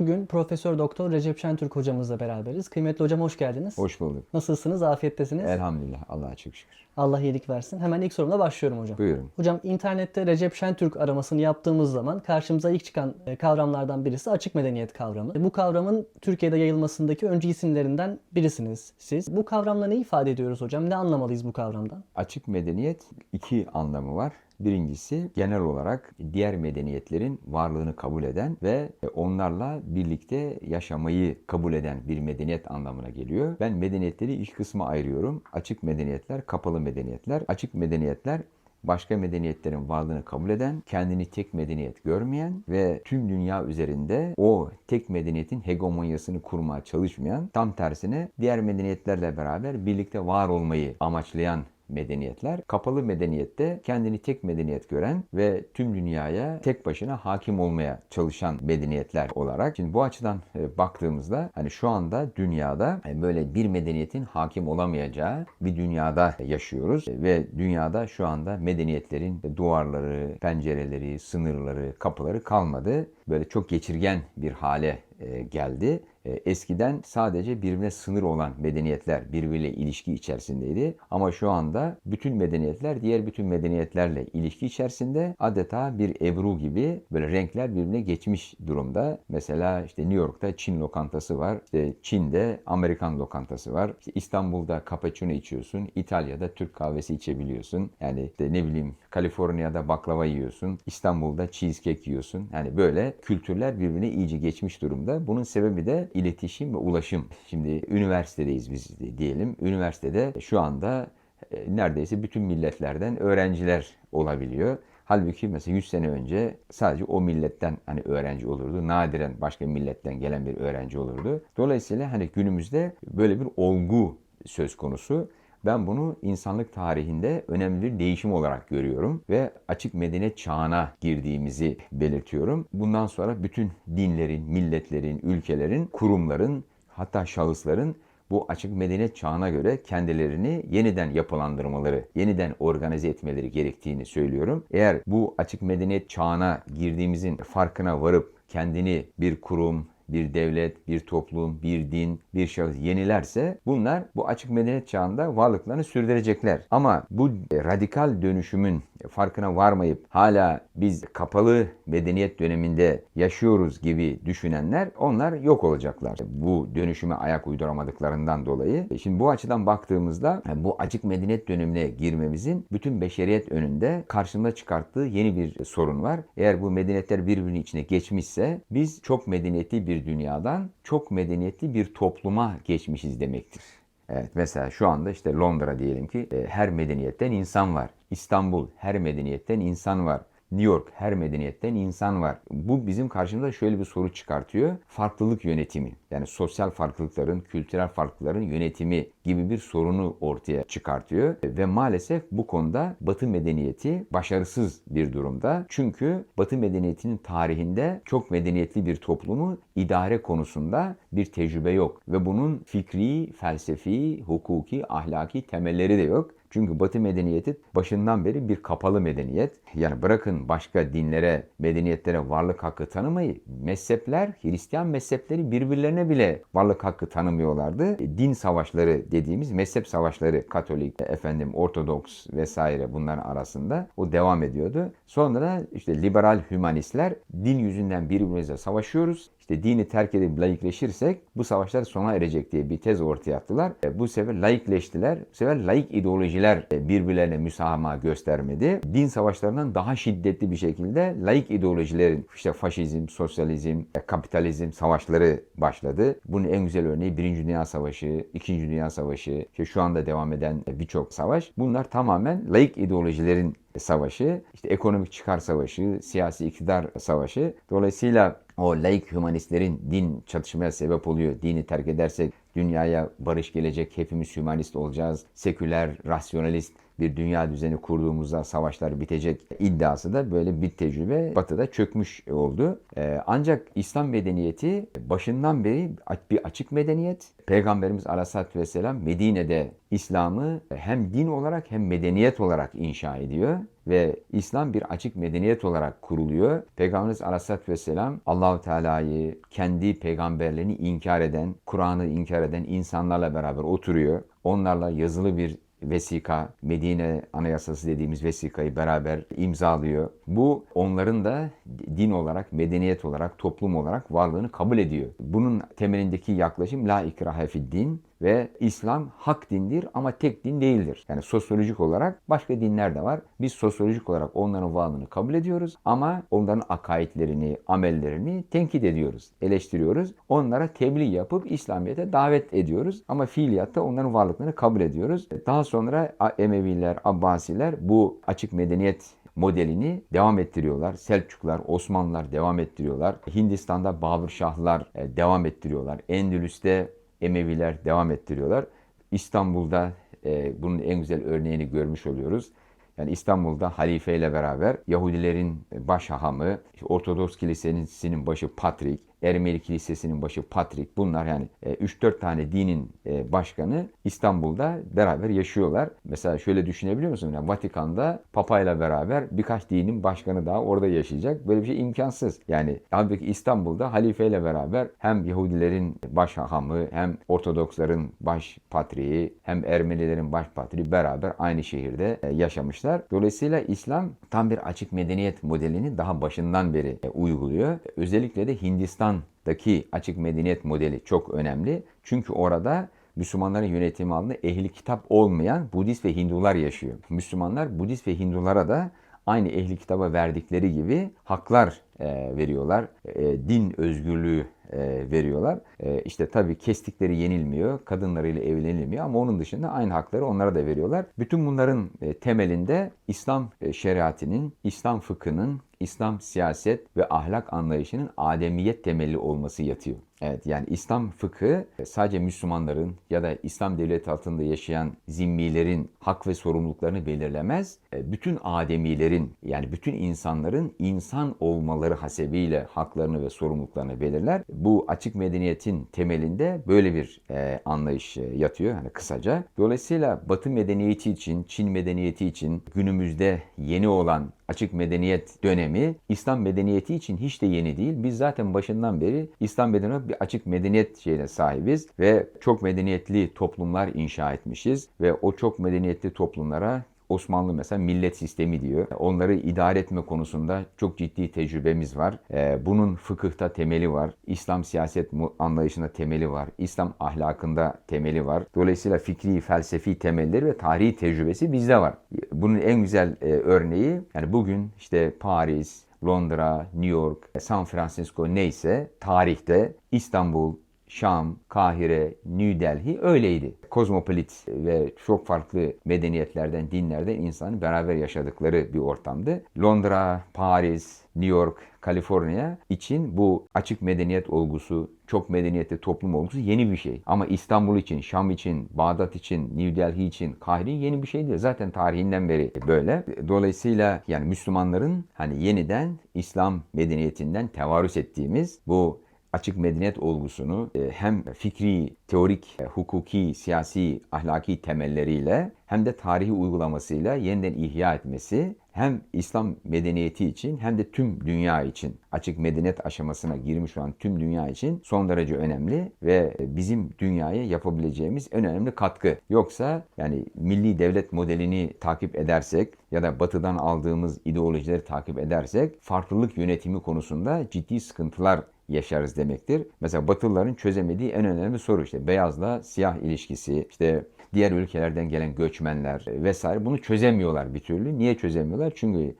Bugün Profesör Doktor Recep Şentürk hocamızla beraberiz. Kıymetli hocam hoş geldiniz. Hoş bulduk. Nasılsınız? Afiyettesiniz? Elhamdülillah. Allah'a çok şükür. Allah iyilik versin. Hemen ilk sorumla başlıyorum hocam. Buyurun. Hocam internette Recep Şentürk aramasını yaptığımız zaman karşımıza ilk çıkan e, kavramlardan birisi açık medeniyet kavramı. Bu kavramın Türkiye'de yayılmasındaki öncü isimlerinden birisiniz siz. Bu kavramla ne ifade ediyoruz hocam? Ne anlamalıyız bu kavramdan? Açık medeniyet iki anlamı var. Birincisi genel olarak diğer medeniyetlerin varlığını kabul eden ve onlarla birlikte yaşamayı kabul eden bir medeniyet anlamına geliyor. Ben medeniyetleri iki kısma ayırıyorum. Açık medeniyetler, kapalı medeniyetler. Açık medeniyetler başka medeniyetlerin varlığını kabul eden, kendini tek medeniyet görmeyen ve tüm dünya üzerinde o tek medeniyetin hegemonyasını kurmaya çalışmayan, tam tersine diğer medeniyetlerle beraber birlikte var olmayı amaçlayan medeniyetler. Kapalı medeniyette kendini tek medeniyet gören ve tüm dünyaya tek başına hakim olmaya çalışan medeniyetler olarak. Şimdi bu açıdan e, baktığımızda hani şu anda dünyada e, böyle bir medeniyetin hakim olamayacağı bir dünyada yaşıyoruz ve dünyada şu anda medeniyetlerin duvarları, pencereleri, sınırları, kapıları kalmadı. Böyle çok geçirgen bir hale e, geldi. Eskiden sadece birbirine sınır olan medeniyetler birbiriyle ilişki içerisindeydi. Ama şu anda bütün medeniyetler diğer bütün medeniyetlerle ilişki içerisinde adeta bir ebru gibi böyle renkler birbirine geçmiş durumda. Mesela işte New York'ta Çin lokantası var. İşte Çin'de Amerikan lokantası var. İşte İstanbul'da cappuccino içiyorsun. İtalya'da Türk kahvesi içebiliyorsun. Yani işte ne bileyim Kaliforniya'da baklava yiyorsun. İstanbul'da cheesecake yiyorsun. Yani böyle kültürler birbirine iyice geçmiş durumda. Bunun sebebi de iletişim ve ulaşım. Şimdi üniversitedeyiz biz diyelim. Üniversitede şu anda e, neredeyse bütün milletlerden öğrenciler olabiliyor. Halbuki mesela 100 sene önce sadece o milletten hani öğrenci olurdu. Nadiren başka milletten gelen bir öğrenci olurdu. Dolayısıyla hani günümüzde böyle bir olgu söz konusu. Ben bunu insanlık tarihinde önemli bir değişim olarak görüyorum ve açık medeniyet çağına girdiğimizi belirtiyorum. Bundan sonra bütün dinlerin, milletlerin, ülkelerin, kurumların hatta şahısların bu açık medeniyet çağına göre kendilerini yeniden yapılandırmaları, yeniden organize etmeleri gerektiğini söylüyorum. Eğer bu açık medeniyet çağına girdiğimizin farkına varıp kendini bir kurum, bir devlet, bir toplum, bir din, bir şahıs yenilerse bunlar bu açık medeniyet çağında varlıklarını sürdürecekler. Ama bu radikal dönüşümün farkına varmayıp hala biz kapalı medeniyet döneminde yaşıyoruz gibi düşünenler onlar yok olacaklar. Bu dönüşüme ayak uyduramadıklarından dolayı. Şimdi bu açıdan baktığımızda bu açık medeniyet dönemine girmemizin bütün beşeriyet önünde karşımıza çıkarttığı yeni bir sorun var. Eğer bu medeniyetler birbirinin içine geçmişse biz çok medeniyetli bir dünyadan çok medeniyetli bir topluma geçmişiz demektir. Evet mesela şu anda işte Londra diyelim ki her medeniyetten insan var. İstanbul her medeniyetten insan var. New York her medeniyetten insan var. Bu bizim karşımıza şöyle bir soru çıkartıyor. Farklılık yönetimi. Yani sosyal farklılıkların, kültürel farklılıkların yönetimi gibi bir sorunu ortaya çıkartıyor. Ve maalesef bu konuda Batı medeniyeti başarısız bir durumda. Çünkü Batı medeniyetinin tarihinde çok medeniyetli bir toplumu idare konusunda bir tecrübe yok. Ve bunun fikri, felsefi, hukuki, ahlaki temelleri de yok. Çünkü Batı medeniyeti başından beri bir kapalı medeniyet. Yani bırakın başka dinlere, medeniyetlere varlık hakkı tanımayı, mezhepler, Hristiyan mezhepleri birbirlerine bile varlık hakkı tanımıyorlardı. Din savaşları dediğimiz mezhep savaşları, Katolik, efendim Ortodoks vesaire bunların arasında o devam ediyordu. Sonra işte liberal hümanistler din yüzünden birbirimize savaşıyoruz işte dini terk edip laikleşirsek bu savaşlar sona erecek diye bir tez ortaya attılar. E, bu sefer laikleştiler. Bu sefer laik ideolojiler e, birbirlerine müsamaha göstermedi. Din savaşlarından daha şiddetli bir şekilde laik ideolojilerin işte faşizm, sosyalizm, e, kapitalizm savaşları başladı. Bunun en güzel örneği Birinci Dünya Savaşı, İkinci Dünya Savaşı, işte şu anda devam eden birçok savaş. Bunlar tamamen laik ideolojilerin savaşı, işte ekonomik çıkar savaşı, siyasi iktidar savaşı. Dolayısıyla o laik hümanistlerin din çatışmaya sebep oluyor. Dini terk edersek dünyaya barış gelecek, hepimiz hümanist olacağız. Seküler, rasyonalist bir dünya düzeni kurduğumuzda savaşlar bitecek iddiası da böyle bir tecrübe batıda çökmüş oldu. Ee, ancak İslam medeniyeti başından beri bir açık medeniyet. Peygamberimiz Aleyhisselatü Vesselam Medine'de İslam'ı hem din olarak hem medeniyet olarak inşa ediyor ve İslam bir açık medeniyet olarak kuruluyor. Peygamberimiz Aleyhisselatü Vesselam Allahu Teala'yı kendi peygamberlerini inkar eden, Kur'an'ı inkar eden insanlarla beraber oturuyor. Onlarla yazılı bir vesika, Medine Anayasası dediğimiz vesikayı beraber imzalıyor. Bu onların da din olarak, medeniyet olarak, toplum olarak varlığını kabul ediyor. Bunun temelindeki yaklaşım la ikrahe fid din ve İslam hak dindir ama tek din değildir. Yani sosyolojik olarak başka dinler de var. Biz sosyolojik olarak onların varlığını kabul ediyoruz ama onların akaidlerini, amellerini tenkit ediyoruz, eleştiriyoruz. Onlara tebliğ yapıp İslamiyet'e davet ediyoruz ama fiiliyatta onların varlıklarını kabul ediyoruz. Daha sonra Emeviler, Abbasiler bu açık medeniyet modelini devam ettiriyorlar. Selçuklar, Osmanlılar devam ettiriyorlar. Hindistan'da Babür Şahlar e, devam ettiriyorlar. Endülüs'te Emeviler devam ettiriyorlar. İstanbul'da e, bunun en güzel örneğini görmüş oluyoruz. Yani İstanbul'da halife ile beraber Yahudilerin baş hahamı, Ortodoks Kilisesi'nin başı Patrik, Ermeni Kilisesi'nin başı Patrik bunlar yani 3-4 tane dinin e, başkanı İstanbul'da beraber yaşıyorlar. Mesela şöyle düşünebiliyor musun? Yani Vatikan'da Papa ile beraber birkaç dinin başkanı daha orada yaşayacak. Böyle bir şey imkansız. Yani halbuki İstanbul'da halife ile beraber hem Yahudilerin baş hahamı hem Ortodoksların baş patriği hem Ermenilerin baş patriği beraber aynı şehirde e, yaşamışlar. Dolayısıyla İslam tam bir açık medeniyet modelini daha başından beri e, uyguluyor. Özellikle de Hindistan Daki açık medeniyet modeli çok önemli. Çünkü orada Müslümanların yönetimi altında ehli kitap olmayan Budist ve Hindular yaşıyor. Müslümanlar Budist ve Hindulara da aynı ehli kitaba verdikleri gibi haklar e, veriyorlar. E, din özgürlüğü e, veriyorlar. E, işte tabii kestikleri yenilmiyor, kadınlarıyla evlenilmiyor ama onun dışında aynı hakları onlara da veriyorlar. Bütün bunların e, temelinde İslam e, şeriatinin, İslam fıkhının, İslam siyaset ve ahlak anlayışının ademiyet temelli olması yatıyor. Evet yani İslam fıkhı sadece Müslümanların ya da İslam devleti altında yaşayan zimmilerin hak ve sorumluluklarını belirlemez. E, bütün ademilerin yani bütün insanların insan olmaları hasebiyle haklarını ve sorumluluklarını belirler. Bu açık medeniyetin temelinde böyle bir e, anlayış e, yatıyor hani kısaca. Dolayısıyla Batı medeniyeti için, Çin medeniyeti için günümüzde yeni olan açık medeniyet dönemi İslam medeniyeti için hiç de yeni değil. Biz zaten başından beri İslam medeniyeti bir açık medeniyet şeyine sahibiz ve çok medeniyetli toplumlar inşa etmişiz ve o çok medeniyetli toplumlara Osmanlı mesela millet sistemi diyor. Onları idare etme konusunda çok ciddi tecrübemiz var. Ee, bunun fıkıhta temeli var. İslam siyaset anlayışında temeli var. İslam ahlakında temeli var. Dolayısıyla fikri, felsefi temelleri ve tarihi tecrübesi bizde var. Bunun en güzel e, örneği yani bugün işte Paris, Londra, New York, San Francisco neyse tarihte İstanbul, Şam, Kahire, New Delhi öyleydi. Kozmopolit ve çok farklı medeniyetlerden, dinlerden insanın beraber yaşadıkları bir ortamdı. Londra, Paris, New York, Kaliforniya için bu açık medeniyet olgusu, çok medeniyetli toplum olgusu yeni bir şey. Ama İstanbul için, Şam için, Bağdat için, New Delhi için, Kahire yeni bir şey değil. Zaten tarihinden beri böyle. Dolayısıyla yani Müslümanların hani yeniden İslam medeniyetinden tevarüs ettiğimiz bu açık medeniyet olgusunu e, hem fikri, teorik, e, hukuki, siyasi, ahlaki temelleriyle hem de tarihi uygulamasıyla yeniden ihya etmesi hem İslam medeniyeti için hem de tüm dünya için açık medeniyet aşamasına girmiş olan tüm dünya için son derece önemli ve bizim dünyaya yapabileceğimiz en önemli katkı. Yoksa yani milli devlet modelini takip edersek ya da batıdan aldığımız ideolojileri takip edersek farklılık yönetimi konusunda ciddi sıkıntılar yaşarız demektir. Mesela Batılıların çözemediği en önemli soru işte beyazla siyah ilişkisi, işte diğer ülkelerden gelen göçmenler vesaire bunu çözemiyorlar bir türlü. Niye çözemiyorlar? Çünkü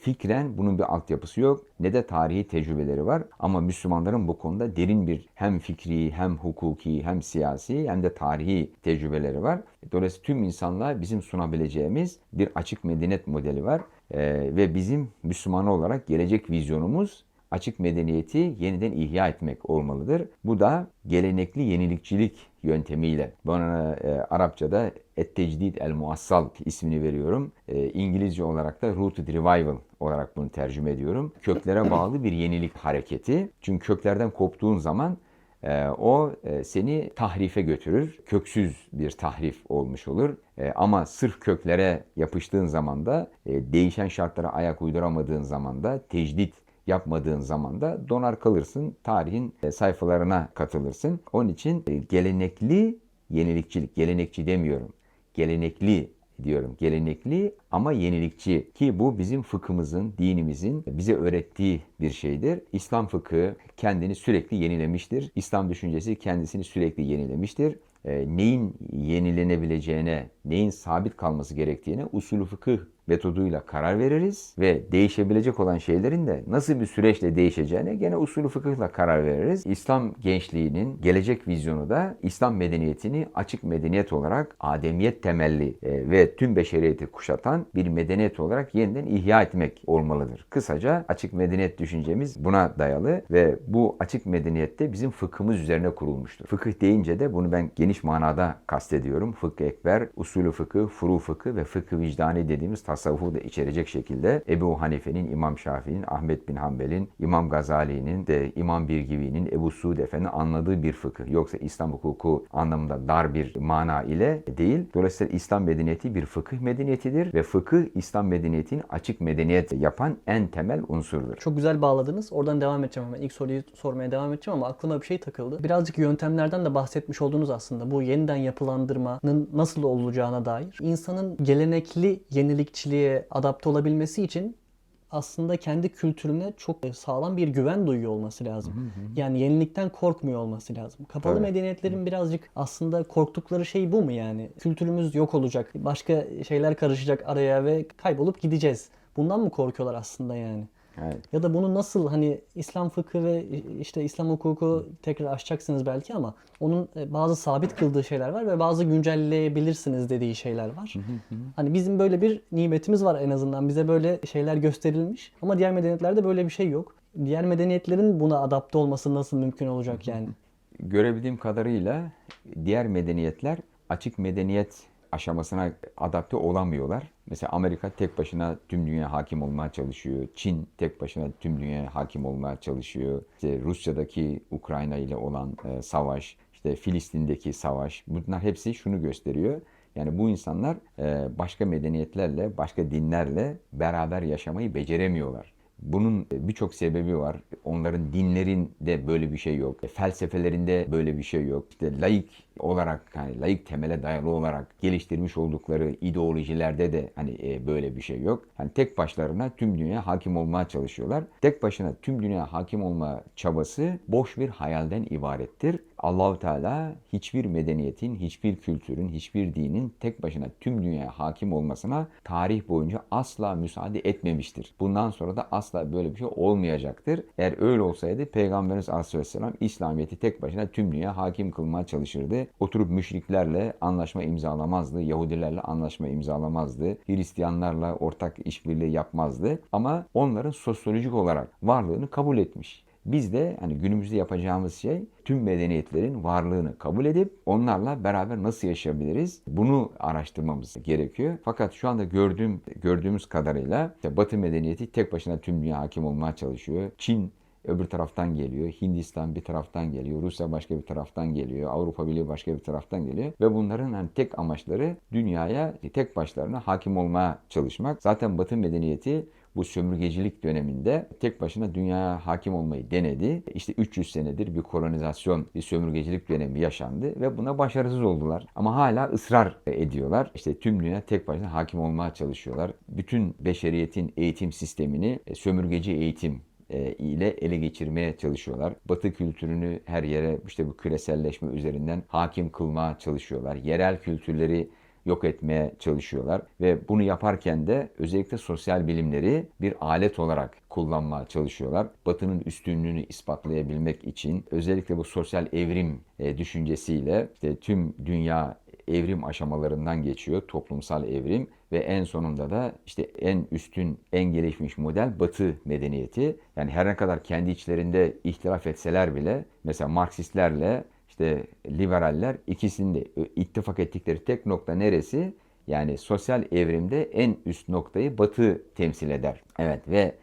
fikren bunun bir altyapısı yok ne de tarihi tecrübeleri var. Ama Müslümanların bu konuda derin bir hem fikri hem hukuki hem siyasi hem de tarihi tecrübeleri var. Dolayısıyla tüm insanlığa bizim sunabileceğimiz bir açık medeniyet modeli var. Ee, ve bizim Müslüman olarak gelecek vizyonumuz açık medeniyeti yeniden ihya etmek olmalıdır. Bu da gelenekli yenilikçilik yöntemiyle. Bana e, Arapçada Et-Tecdid el-Muassal ismini veriyorum. E, İngilizce olarak da Rooted Revival olarak bunu tercüme ediyorum. Köklere bağlı bir yenilik hareketi. Çünkü köklerden koptuğun zaman e, o e, seni tahrife götürür. Köksüz bir tahrif olmuş olur. E, ama sırf köklere yapıştığın zaman da e, değişen şartlara ayak uyduramadığın zaman da tecdit yapmadığın zaman da donar kalırsın. Tarihin e, sayfalarına katılırsın. Onun için e, gelenekli yenilikçilik, gelenekçi demiyorum. Gelenekli diyorum. Gelenekli ama yenilikçi ki bu bizim fıkhımızın, dinimizin bize öğrettiği bir şeydir. İslam fıkhı kendini sürekli yenilemiştir. İslam düşüncesi kendisini sürekli yenilemiştir. E, neyin yenilenebileceğine, neyin sabit kalması gerektiğine usulü fıkıh metoduyla karar veririz ve değişebilecek olan şeylerin de nasıl bir süreçle değişeceğine gene usulü fıkıhla karar veririz. İslam gençliğinin gelecek vizyonu da İslam medeniyetini açık medeniyet olarak ademiyet temelli e, ve tüm beşeriyeti kuşatan bir medeniyet olarak yeniden ihya etmek olmalıdır. Kısaca açık medeniyet düşüncemiz buna dayalı ve bu açık medeniyette bizim fıkhımız üzerine kurulmuştur. Fıkıh deyince de bunu ben geniş manada kastediyorum. Fıkıh ekber, usulü fıkıh, furu fıkıh ve fıkıh vicdani dediğimiz tasavvufu da içerecek şekilde Ebu Hanife'nin, İmam Şafii'nin, Ahmet bin Hanbel'in, İmam Gazali'nin, de İmam Birgivi'nin, Ebu Suud Efendi'nin anladığı bir fıkıh. Yoksa İslam hukuku anlamında dar bir mana ile değil. Dolayısıyla İslam medeniyeti bir fıkıh medeniyetidir ve fıkıh İslam medeniyetini açık medeniyet yapan en temel unsurdur. Çok güzel bağladınız. Oradan devam edeceğim hemen. İlk soruyu sormaya devam edeceğim ama aklıma bir şey takıldı. Birazcık yöntemlerden de bahsetmiş oldunuz aslında. Bu yeniden yapılandırmanın nasıl olacağına dair. İnsanın gelenekli yenilikçiliğe adapte olabilmesi için aslında kendi kültürüne çok sağlam bir güven duyuyor olması lazım. Yani yenilikten korkmuyor olması lazım. Kapalı Tabii. medeniyetlerin birazcık aslında korktukları şey bu mu yani? Kültürümüz yok olacak, başka şeyler karışacak araya ve kaybolup gideceğiz. Bundan mı korkuyorlar aslında yani? Evet. Ya da bunu nasıl hani İslam fıkhı ve işte İslam hukuku tekrar açacaksınız belki ama onun e, bazı sabit kıldığı şeyler var ve bazı güncelleyebilirsiniz dediği şeyler var. Hani bizim böyle bir nimetimiz var en azından. Bize böyle şeyler gösterilmiş ama diğer medeniyetlerde böyle bir şey yok. Diğer medeniyetlerin buna adapte olması nasıl mümkün olacak yani? görebildiğim kadarıyla diğer medeniyetler açık medeniyet aşamasına adapte olamıyorlar. Mesela Amerika tek başına tüm dünya hakim olmaya çalışıyor. Çin tek başına tüm dünya hakim olmaya çalışıyor. İşte Rusya'daki Ukrayna ile olan e, savaş, işte Filistin'deki savaş bunlar hepsi şunu gösteriyor. Yani bu insanlar e, başka medeniyetlerle, başka dinlerle beraber yaşamayı beceremiyorlar. Bunun birçok sebebi var. Onların dinlerinde böyle bir şey yok. Felsefelerinde böyle bir şey yok. İşte laik olarak hani laik temele dayalı olarak geliştirmiş oldukları ideolojilerde de hani e, böyle bir şey yok. Hani tek başlarına tüm dünya hakim olmaya çalışıyorlar. Tek başına tüm dünya hakim olma çabası boş bir hayalden ibarettir. Allahu Teala hiçbir medeniyetin, hiçbir kültürün, hiçbir dinin tek başına tüm dünyaya hakim olmasına tarih boyunca asla müsaade etmemiştir. Bundan sonra da asla böyle bir şey olmayacaktır. Eğer öyle olsaydı Peygamberimiz Aleyhisselam İslamiyet'i tek başına tüm dünya hakim kılmaya çalışırdı. Oturup müşriklerle anlaşma imzalamazdı, Yahudilerle anlaşma imzalamazdı, Hristiyanlarla ortak işbirliği yapmazdı. Ama onların sosyolojik olarak varlığını kabul etmiş. Biz de hani günümüzde yapacağımız şey tüm medeniyetlerin varlığını kabul edip onlarla beraber nasıl yaşayabiliriz? Bunu araştırmamız gerekiyor. Fakat şu anda gördüğüm gördüğümüz kadarıyla işte Batı medeniyeti tek başına tüm dünya hakim olmaya çalışıyor. Çin öbür taraftan geliyor. Hindistan bir taraftan geliyor. Rusya başka bir taraftan geliyor. Avrupa Birliği başka bir taraftan geliyor. Ve bunların hani tek amaçları dünyaya tek başlarına hakim olmaya çalışmak. Zaten Batı medeniyeti bu sömürgecilik döneminde tek başına dünyaya hakim olmayı denedi. İşte 300 senedir bir kolonizasyon, bir sömürgecilik dönemi yaşandı ve buna başarısız oldular. Ama hala ısrar ediyorlar. İşte tüm dünya tek başına hakim olmaya çalışıyorlar. Bütün beşeriyetin eğitim sistemini e, sömürgeci eğitim e, ile ele geçirmeye çalışıyorlar. Batı kültürünü her yere işte bu küreselleşme üzerinden hakim kılmaya çalışıyorlar. Yerel kültürleri yok etmeye çalışıyorlar ve bunu yaparken de özellikle sosyal bilimleri bir alet olarak kullanmaya çalışıyorlar. Batı'nın üstünlüğünü ispatlayabilmek için özellikle bu sosyal evrim e, düşüncesiyle işte tüm dünya evrim aşamalarından geçiyor. Toplumsal evrim ve en sonunda da işte en üstün, en gelişmiş model Batı medeniyeti. Yani her ne kadar kendi içlerinde ihtilaf etseler bile mesela Marksistlerle işte liberaller ikisinin de ittifak ettikleri tek nokta neresi? Yani sosyal evrimde en üst noktayı Batı temsil eder. Evet ve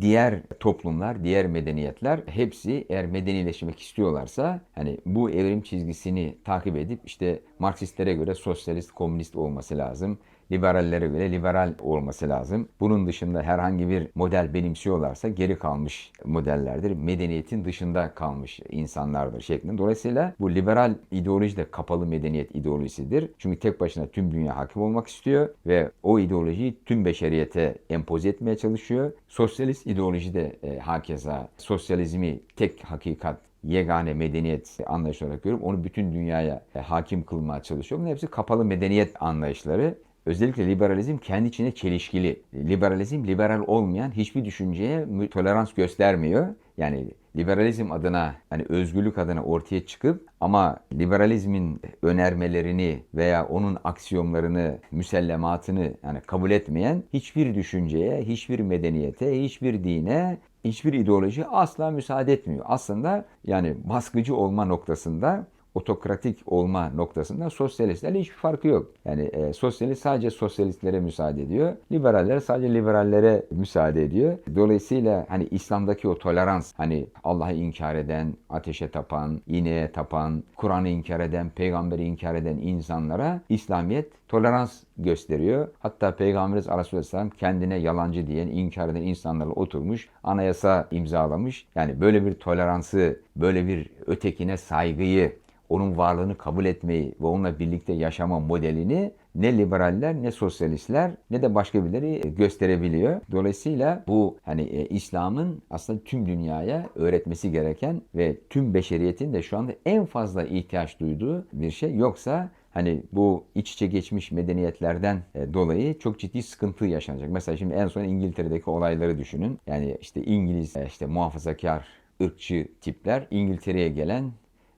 diğer toplumlar, diğer medeniyetler hepsi eğer medenileşmek istiyorlarsa hani bu evrim çizgisini takip edip işte Marksistlere göre sosyalist, komünist olması lazım. Liberallere göre liberal olması lazım. Bunun dışında herhangi bir model benimsiyorlarsa geri kalmış modellerdir. Medeniyetin dışında kalmış insanlardır şeklinde. Dolayısıyla bu liberal ideoloji de kapalı medeniyet ideolojisidir. Çünkü tek başına tüm dünya hakim olmak istiyor ve o ideolojiyi tüm beşeriyete empoze etmeye çalışıyor. Sosyalist ideoloji de e, hakeza sosyalizmi tek hakikat yegane medeniyet anlayışı olarak görüp onu bütün dünyaya e, hakim kılmaya çalışıyor. Bunların hepsi kapalı medeniyet anlayışları. Özellikle liberalizm kendi içine çelişkili. Liberalizm liberal olmayan hiçbir düşünceye tolerans göstermiyor. Yani liberalizm adına hani özgürlük adına ortaya çıkıp ama liberalizmin önermelerini veya onun aksiyomlarını, müsellematını yani kabul etmeyen hiçbir düşünceye, hiçbir medeniyete, hiçbir dine, hiçbir ideoloji asla müsaade etmiyor. Aslında yani baskıcı olma noktasında otokratik olma noktasında sosyalistlerle hiçbir farkı yok. Yani e, sosyalist sadece sosyalistlere müsaade ediyor. Liberaller sadece liberallere müsaade ediyor. Dolayısıyla hani İslam'daki o tolerans hani Allah'ı inkar eden, ateşe tapan, ineğe tapan, Kur'an'ı inkar eden, peygamberi inkar eden insanlara İslamiyet tolerans gösteriyor. Hatta Peygamberimiz Aleyhisselam kendine yalancı diyen, inkar eden insanlarla oturmuş, anayasa imzalamış. Yani böyle bir toleransı, böyle bir ötekine saygıyı, onun varlığını kabul etmeyi ve onunla birlikte yaşama modelini ne liberaller ne sosyalistler ne de başka birileri gösterebiliyor. Dolayısıyla bu hani e, İslam'ın aslında tüm dünyaya öğretmesi gereken ve tüm beşeriyetin de şu anda en fazla ihtiyaç duyduğu bir şey. Yoksa hani bu iç içe geçmiş medeniyetlerden e, dolayı çok ciddi sıkıntı yaşanacak. Mesela şimdi en son İngiltere'deki olayları düşünün. Yani işte İngiliz, e, işte muhafazakar, ırkçı tipler İngiltere'ye gelen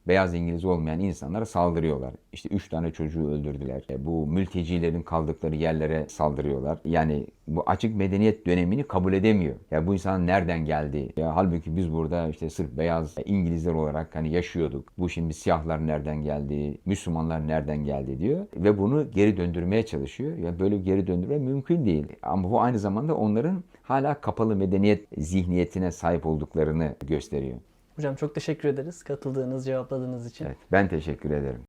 beyaz İngiliz olmayan insanlara saldırıyorlar. İşte üç tane çocuğu öldürdüler. E, Bu mültecilerin kaldıkları yerlere saldırıyorlar. Yani bu açık medeniyet dönemini kabul edemiyor. Ya bu insan nereden geldi? Ya halbuki biz burada işte sırf beyaz İngilizler olarak hani yaşıyorduk. Bu şimdi siyahlar nereden geldi? Müslümanlar nereden geldi diyor ve bunu geri döndürmeye çalışıyor. Ya böyle geri döndürme mümkün değil. Ama bu aynı zamanda onların hala kapalı medeniyet zihniyetine sahip olduklarını gösteriyor. Hocam çok teşekkür ederiz katıldığınız, cevapladığınız için. Evet, ben teşekkür ederim.